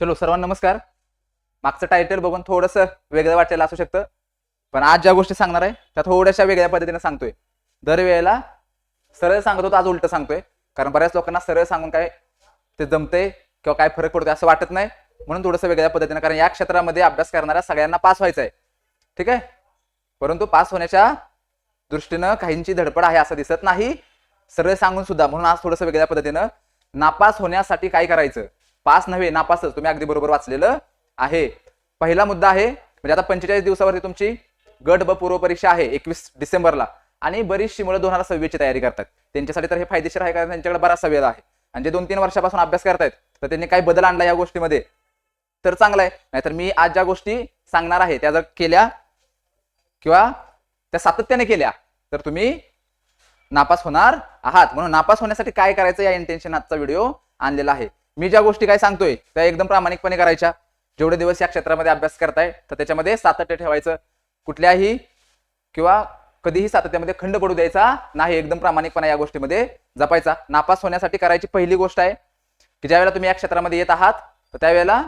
चलो सर्वांना नमस्कार. मागचं टायटल बघून थोडंसं वेगळं वाटलेलं असू शकतं. पण आज ज्या गोष्टी सांगणार आहे त्या थोड्याशा वेगळ्या पद्धतीने सांगतोय. दरवेळेला सरळ सांगत होतो आज उलट सांगतोय. कारण बऱ्याच लोकांना सरळ सांगून काय ते जमते किंवा काय फरक पडतोय असं वाटत नाही. म्हणून थोडंसं वेगळ्या पद्धतीने कारण या क्षेत्रामध्ये अभ्यास करणाऱ्या सगळ्यांना पास व्हायचं आहे ठीक आहे? परंतु पास होण्याच्या दृष्टीनं काहींची धडपड आहे असं दिसत नाही. सरळ सांगून सुद्धा. म्हणून आज थोडंसं वेगळ्या पद्धतीनं नापास होण्यासाठी काय करायचं? पास नव्हे नापासच. तुम्ही अगदी बरोबर वाचलेलं आहे. पहिला मुद्दा आहे म्हणजे आता पंचेचाळीस दिवसावरती तुमची गट ब पूर्व परीक्षा आहे एकवीस डिसेंबरला. आणि बरीचशी मुलं दोन हजार सव्वीसची तयारी करतात. त्यांच्यासाठी तर हे फायदेशीर आहे कारण त्यांच्याकडे बराचसा वेळ आहे आणि जे दोन तीन वर्षापासून अभ्यास करतायत तर त्यांनी काही बदल आणला या गोष्टीमध्ये. तर चांगलं आहे. नाहीतर मी आज ज्या गोष्टी सांगणार आहे त्या जर केल्या किंवा त्या सातत्याने केल्या तर तुम्ही नापास होणार आहात. म्हणून नापास होण्यासाठी काय करायचं या इंटेन्शन आजचा व्हिडिओ आणलेला आहे. मी ज्या गोष्टी काय सांगतोय त्या एकदम प्रामाणिकपणे करायच्या. जेवढे दिवस या क्षेत्रामध्ये अभ्यास करताय तर त्याच्यामध्ये सातत्य ठेवायचं. कुठल्याही किंवा कधीही सातत्यामध्ये खंड पडू द्यायचा नाही एकदम प्रामाणिकपणा या गोष्टीमध्ये जपायचा. नापास होण्यासाठी करायची पहिली गोष्ट आहे की ज्यावेळेला तुम्ही या क्षेत्रामध्ये येत आहात तर त्यावेळेला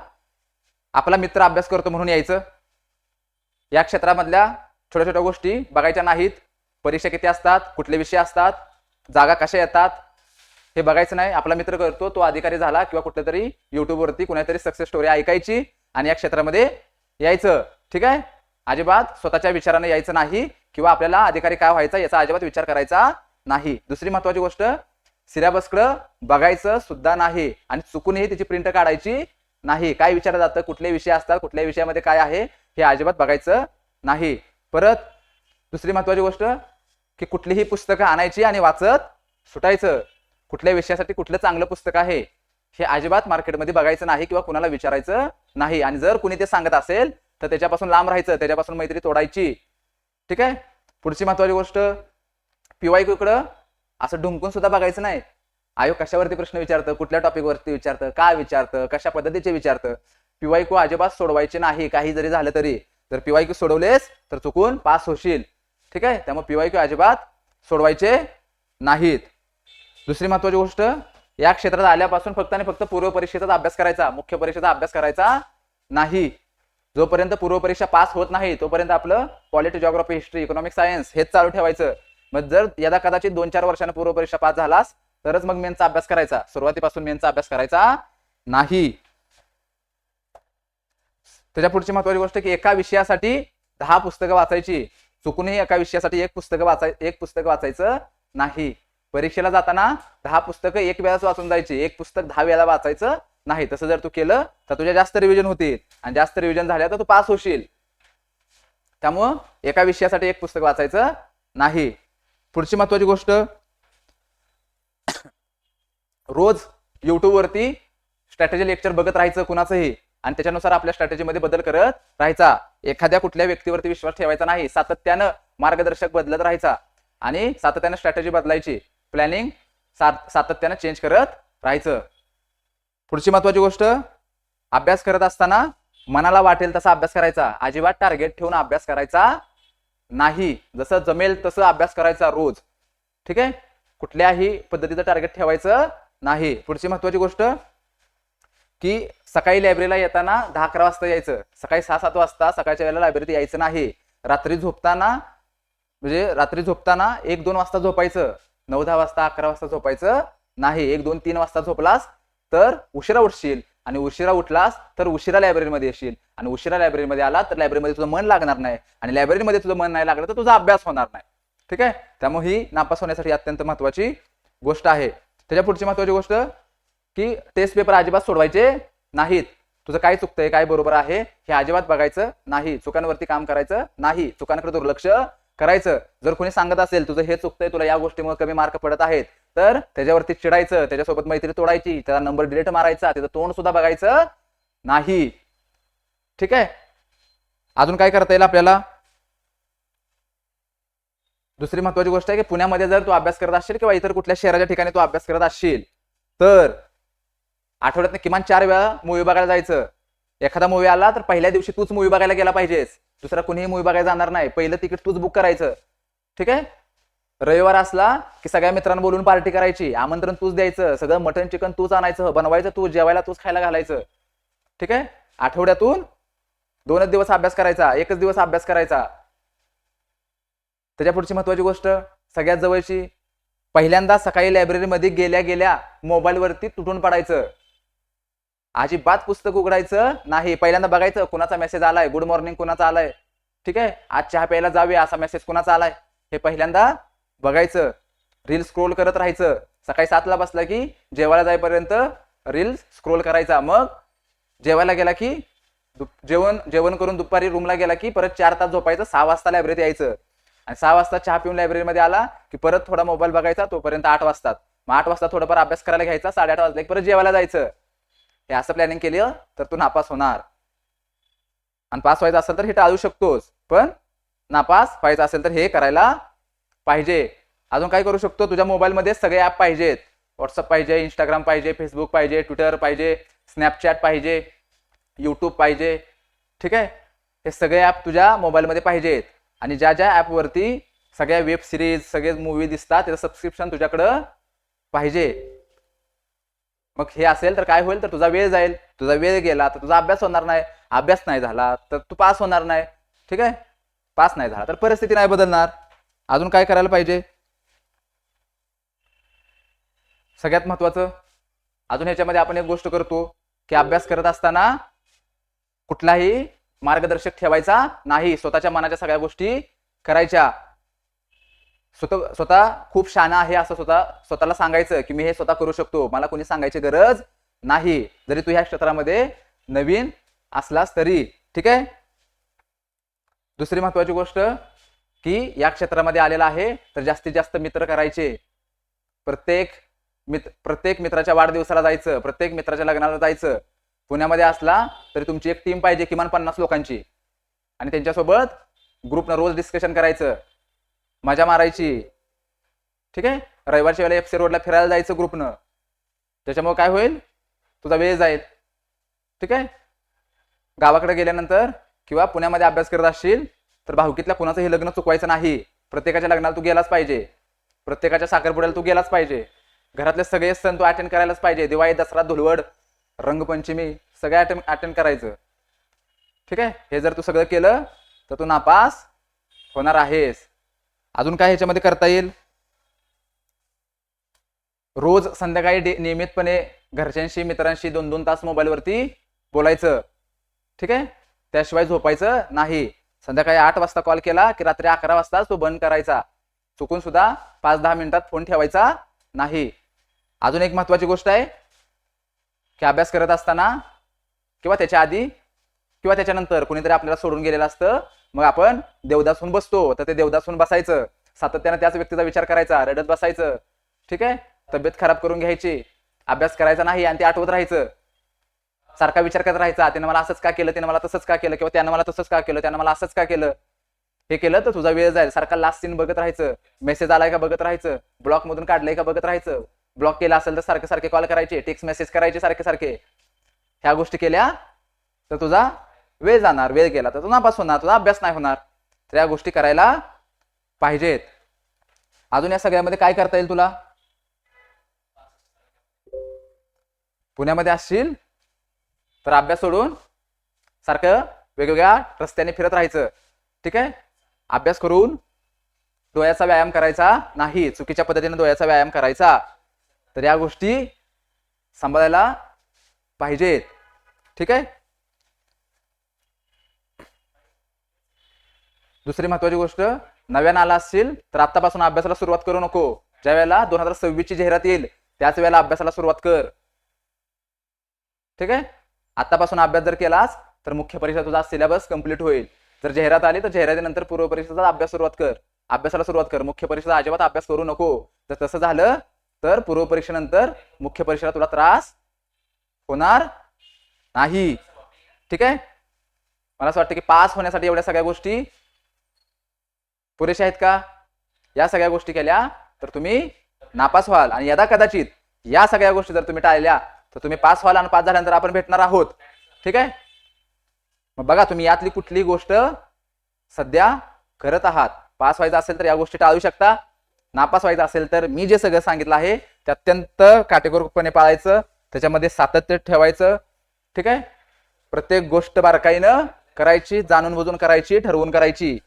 आपला मित्र अभ्यास करतो म्हणून यायचं. या क्षेत्रामधल्या छोट्या छोट्या गोष्टी बघायच्या नाहीत. परीक्षा किती असतात कुठले विषय असतात जागा कशा येतात हे बघायचं नाही. आपला मित्र करतो तो अधिकारी झाला किंवा कुठल्या तरी युट्यूबवरती कुणातरी सक्सेस स्टोरी ऐकायची आणि या क्षेत्रामध्ये यायचं. ठीक आहे? अजिबात स्वतःच्या विचाराने यायचं नाही किंवा आपल्याला अधिकारी काय व्हायचा याचा अजिबात विचार करायचा नाही. दुसरी महत्वाची गोष्ट सिलेबसकडं बघायचं सुद्धा नाही आणि चुकूनही त्याची प्रिंट काढायची नाही. काय विचारलं जातं कुठले विषय असतात कुठल्या विषयामध्ये काय आहे हे अजिबात बघायचं नाही. परत दुसरी महत्वाची गोष्ट की कुठलीही पुस्तकं आणायची आणि वाचत सुटायचं. कुठल्या विषयासाठी कुठलं चांगलं पुस्तक आहे हे अजिबात मार्केटमध्ये बघायचं नाही किंवा कुणाला विचारायचं नाही. आणि जर कुणी ते सांगत असेल तर त्याच्यापासून लांब राहायचं त्याच्यापासून मैत्री तोडायची. ठीक आहे? पुढची महत्वाची गोष्ट पिवाय इकडं असं ढुंकून सुद्धा बघायचं नाही. आयोग कशावरती प्रश्न विचारतं कुठल्या टॉपिकवरती विचारतं काय विचारतं कशा पद्धतीचे विचारतं? पीवाय अजिबात सोडवायचे नाही काही जरी झालं तरी. जर पीवाय सोडवलेस तर चुकून पास होशील. ठीक आहे? त्यामुळे पीवाय अजिबात सोडवायचे नाहीत. दुसरी महत्वाची गोष्ट या क्षेत्रात आल्यापासून फक्त आणि फक्त पूर्व परीक्षेचा अभ्यास करायचा मुख्य परीक्षेचा अभ्यास करायचा नाही. जोपर्यंत पूर्व परीक्षा पास होत नाही तोपर्यंत आपलं polity geography history economic science हेच चालू ठेवायचं. मग जर यदा कदाचित दोन चार वर्षांनी पूर्व परीक्षा पास झालास तरच मग मेनचा अभ्यास करायचा. सुरुवातीपासून मेनचा अभ्यास करायचा नाही. त्याच्या पुढची महत्वाची गोष्ट की एका विषयासाठी दहा पुस्तकं वाचायची. चुकूनही एका विषयासाठी एक पुस्तक वाचाय एक पुस्तक वाचायचं नाही. परीक्षेला जाताना दहा पुस्तकं एक वेळाच वाचून जायची. एक पुस्तक दहा वेळा वाचायचं नाही. तसं जर तू केलं तर तुझ्या जास्त रिव्हिजन होतील. आणि जास्त रिव्हिजन झाल्या तर तू पास होशील. त्यामुळं एका विषयासाठी एक पुस्तक वाचायचं नाही. पुढची महत्वाची गोष्ट रोज युट्यूबवरती स्ट्रॅटेजी लेक्चर बघत राहायचं कुणाचंही. आणि त्याच्यानुसार आपल्या स्ट्रॅटेजीमध्ये बदल करत राहायचा. एखाद्या कुठल्या व्यक्तीवरती विश्वास ठेवायचा नाही. सातत्यानं मार्गदर्शक बदलत राहायचा. आणि सातत्यानं स्ट्रॅटेजी बदलायची. प्लॅनिंग सातत्यानं चेंज करत राहायचं. पुढची महत्वाची गोष्ट अभ्यास करत असताना मनाला वाटेल तसा अभ्यास करायचा. अजिबात टार्गेट ठेवून अभ्यास करायचा नाही. जसं जमेल तसं अभ्यास करायचा रोज. ठीक आहे? कुठल्याही पद्धतीचं टार्गेट ठेवायचं नाही. पुढची महत्वाची गोष्ट की सकाळी लायब्ररीला येताना दहा अकरा वाजता यायचं. सकाळी सहा सात वाजता सकाळच्या वेळेला लायब्ररीत यायचं नाही. रात्री झोपताना म्हणजे रात्री झोपताना एक दोन वाजता झोपायचं. नऊ दहा वाजता अकरा वाजता झोपायचं नाही एक दोन तीन वाजता झोपलास तर उशिरा उठशील. आणि उशिरा उठलास तर उशिरा लायब्ररीमध्ये येशील. आणि उशिरा लायब्ररीमध्ये आला तर लायब्ररीमध्ये तुझं मन लागणार नाही. आणि लायब्ररीमध्ये तुझं मन नाही लागलं तर तुझा अभ्यास होणार नाही. ठीक आहे? त्यामुळे ही नापास होण्यासाठी अत्यंत महत्वाची गोष्ट आहे. त्याच्या पुढची महत्वाची गोष्ट की टेस्ट पेपर अजिबात सोडवायचे नाहीत. तुझं काय चुकतंय काय बरोबर आहे हे अजिबात बघायचं नाही. चुकांवरती काम करायचं नाही. चुकांकडे दुर्लक्ष करायचं. जर कोणी सांगत असेल तुझं हे चुकतंय तुला या गोष्टीमुळे कमी मार्क पडत आहेत तर त्याच्यावरती चिडायचं त्याच्यासोबत मैत्री तोडायची त्याचा नंबर डिलीट मारायचा त्याचं तोंड सुद्धा बघायचं नाही. ठीक आहे? अजून काय करता येईल आपल्याला? दुसरी महत्वाची गोष्ट आहे की पुण्यामध्ये जर तू अभ्यास करत असशील किंवा इतर कुठल्या शहराच्या ठिकाणी तू अभ्यास करत असशील तर आठवड्यात किमान चार वेळा मूवी बघायला जायचं. एखादा मूवी आला तर पहिल्या दिवशी तूच मूवी बघायला गेला पाहिजेस. दुसरा कुणीही मूवी बघायला जाणार नाही. पहिलं तिकीट तूच बुक करायचं. ठीक आहे? रविवार असला की सगळ्या मित्रांना बोलून पार्टी करायची. आमंत्रण तूच द्यायचं. सगळं मटन चिकन तूच आणायचं. बनवायचं तू जेवायला तूच खायला घालायचं. ठीक आहे? आठवड्यातून दोनच दिवस अभ्यास करायचा. एकच दिवस अभ्यास करायचा. त्याच्या पुढची महत्वाची गोष्ट सगळ्यात जवळची पहिल्यांदा सकाळी लायब्ररीमध्ये गेल्या गेल्या मोबाईलवरती तुटून पडायचं. अजिबात पुस्तक उघडायचं नाही. पहिल्यांदा बघायचं कुणाचा मेसेज आलाय? गुड मॉर्निंग कुणाचा आलाय? ठीक आहे? आज चहा प्यायला जाऊया असा मेसेज कुणाचा आलाय? हे पहिल्यांदा बघायचं. रील स्क्रोल करत राहायचं. सकाळी सातला बसला की जेवायला जाईपर्यंत रील स्क्रोल करायचा. मग जेवायला गेला की जेवण जेवण करून दुपारी रूमला गेला की परत चार तास झोपायचं. सहा वाजता लायब्ररीत यायचं. आणि सहा वाजता चहा पिऊन लायब्ररीमध्ये आला की परत थोडा मोबाईल बघायचा. तोपर्यंत आठ वाजतात. मग आठ वाजता थोडाफार अभ्यास करायला घ्यायचा. साडेआठ वाजले परत जेवायला जायचं. हे असं प्लॅनिंग केलं तर तू नापास होणार. आणि पास व्हायचं असेल तर हे टाळू शकतोस पण नापास व्हायचं असेल तर हे करायला पाहिजे. अजून काय करू शकतो? तुझ्या मोबाईलमध्ये सगळे ॲप पाहिजेत. व्हॉट्सअप पाहिजे इंस्टाग्राम पाहिजे फेसबुक पाहिजे ट्विटर पाहिजे स्नॅपचॅट पाहिजे यूट्यूब पाहिजे. ठीक आहे? हे सगळे ॲप तुझ्या मोबाईलमध्ये पाहिजेत. आणि ज्या ज्या ॲपवरती सगळ्या वेब सिरीज सगळे मूवी दिसतात त्याचं सबस्क्रिप्शन तुझ्याकडं पाहिजे. मग हे असेल तर काय होईल? तर तुझा वेळ जाईल. तुझा वेळ गेला तर तुझा अभ्यास होणार नाही. अभ्यास नाही झाला तर तू पास होणार नाही. ठीक आहे? पास नाही झाला तर परिस्थिती नाही बदलणार. अजून काय करायला पाहिजे? सगळ्यात महत्वाचं अजून ह्याच्यामध्ये आपण एक गोष्ट करतो की अभ्यास करत असताना कुठलाही मार्गदर्शक ठेवायचा नाही. स्वतःच्या मनाच्या सगळ्या गोष्टी करायच्या. स्वतः स्वतः खूप शाना आहे असं स्वतः स्वतःला सांगायचं की मी हे स्वतः करू शकतो. मला कोणी सांगायची गरज नाही. जरी तू ह्या क्षेत्रामध्ये नवीन असलास तरी ठीक आहे? दुसरी महत्वाची गोष्ट की या क्षेत्रामध्ये आलेला आहे तर जास्तीत जास्त मित्र करायचे. प्रत्येक मित्र प्रत्येक मित्राच्या वाढदिवसाला जायचं प्रत्येक मित्राच्या लग्नाला जायचं. पुण्यामध्ये असला तरी तुमची एक टीम पाहिजे किमान पन्नास लोकांची. आणि त्यांच्यासोबत ग्रुपनं रोज डिस्कशन करायचं. मजा मारायची. ठीक आहे? रविवारच्या वेळेला एफ सी रोडला फिरायला जायचं ग्रुपनं त्याच्यामुळे काय होईल? तुझा वेळ जाईल. ठीक आहे? गावाकडे गेल्यानंतर किंवा पुण्यामध्ये अभ्यास करत असशील तर भाऊकीतल्या कुणाचंही लग्न चुकवायचं नाही. प्रत्येकाच्या लग्नाला तू गेलाच पाहिजे. प्रत्येकाच्या साखरपुड्याला तू गेलाच पाहिजे. घरातले सगळे सण तू अटेंड करायलाच पाहिजे. दिवाळी दसरा धुलवड रंगपंचमी सगळे अटेंड अटेंड करायचं. ठीक आहे? हे जर तू सगळं केलं तर तू नापास होणार आहेस. अजून काय ह्याच्यामध्ये करता येईल? रोज संध्याकाळी नियमितपणे घरच्यांशी मित्रांशी दोन दोन तास मोबाईलवरती बोलायचं. ठीक आहे? त्याशिवाय झोपायचं नाही. संध्याकाळी आठ वाजता कॉल केला की रात्री अकरा वाजता तो बंद करायचा. चुकून सुद्धा पाच दहा मिनिटात फोन ठेवायचा नाही. अजून एक महत्वाची गोष्ट आहे की अभ्यास करत असताना किंवा त्याच्या आधी किंवा त्याच्यानंतर कोणीतरी आपल्याला सोडून गेलेलं असतं मग आपण देवदासून बसतो तर ते देवदासून बसायचं. सातत्यानं त्याच व्यक्तीचा विचार करायचा रडत बसायचं. ठीक आहे? तब्येत खराब करून घ्यायची. अभ्यास करायचा नाही आणि ते आठवत राहायचं. सारखा विचार करत राहायचा त्यानं मला असंच का केलं? त्यानं मला तसंच का केलं? किंवा त्यानं मला तसंच का केलं? त्यानं मला असंच का केलं? हे केलं तर तुझा वेळ जाईल. सारखा लास्ट सीन बघत राहायचं. मेसेज आलाय का बघत राहायचं? ब्लॉक मधून काढलंय का बघत राहायचं? ब्लॉक केला असेल तर सारखे सारखे कॉल करायचे. टेक्स्ट मेसेज करायचे सारखे सारखे. ह्या गोष्टी केल्या तर तुझा वेळ जाणार वेळ गेला तर तुला नापास होणार तुला अभ्यास नाही होणार. तर या गोष्टी करायला पाहिजेत. अजून या सगळ्यामध्ये काय करता येईल तुला? पुण्यामध्ये असशील तर अभ्यास सोडून सारखं वेगवेगळ्या रस्त्याने फिरत राहायचं. ठीक आहे? अभ्यास करून डोळ्याचा व्यायाम करायचा नाही चुकीच्या पद्धतीने डोळ्याचा व्यायाम करायचा. तर या गोष्टी सांभाळायला पाहिजेत. ठीक आहे? दुसरी महत्वाची गोष्ट नव्यानं आला असशील तर आतापासून अभ्यासाला सुरुवात करू नको. ज्या वेळेला दोन हजार सव्वीस ची जाहिरात येईल त्याच वेळेला अभ्यासाला सुरुवात कर. ठीक आहे? आतापासून अभ्यास जर केलास तर मुख्य परीक्षा तुझा सिलेबस कंप्लीट होईल. जर जाहिरात आली तर जाहिरातीनंतर पूर्व परीक्षेचा अभ्यास सुरुवात कर. अभ्यासाला सुरुवात कर. मुख्य परीक्षेचा अजिबात अभ्यास करू नको. जर तसं झालं तर पूर्व परीक्षेनंतर मुख्य परीक्षेला तुला त्रास होणार नाही. ठीक आहे? मला असं वाटतं की पास होण्यासाठी एवढ्या सगळ्या गोष्टी पुरेशा आहेत का? या सगळ्या गोष्टी केल्या तर तुम्ही नापास व्हाल. आणि यदा कदाचित या सगळ्या गोष्टी जर तुम्ही टाळल्या तर तुम्ही पास व्हाल आणि पास झाल्यानंतर आपण भेटणार आहोत. ठीक आहे? मग बघा तुम्ही यातली कुठली गोष्ट सध्या करत आहात. पास व्हायचं असेल तर या गोष्टी टाळू शकता. नापास व्हायचं असेल तर मी जे सगळं सांगितलं आहे ते अत्यंत काटेकोरपणे पाळायचं त्याच्यामध्ये सातत्य ठेवायचं. ठीक आहे? प्रत्येक गोष्ट बारकाईनं करायची जाणून बुजून करायची ठरवून करायची.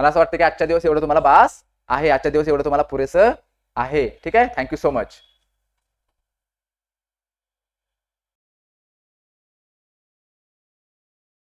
मला असं वाटतं की आजच्या दिवस एवढं तुम्हाला बास आहे आजच्या दिवस एवढं तुम्हाला पुरेसं आहे. ठीक आहे? Thank you so much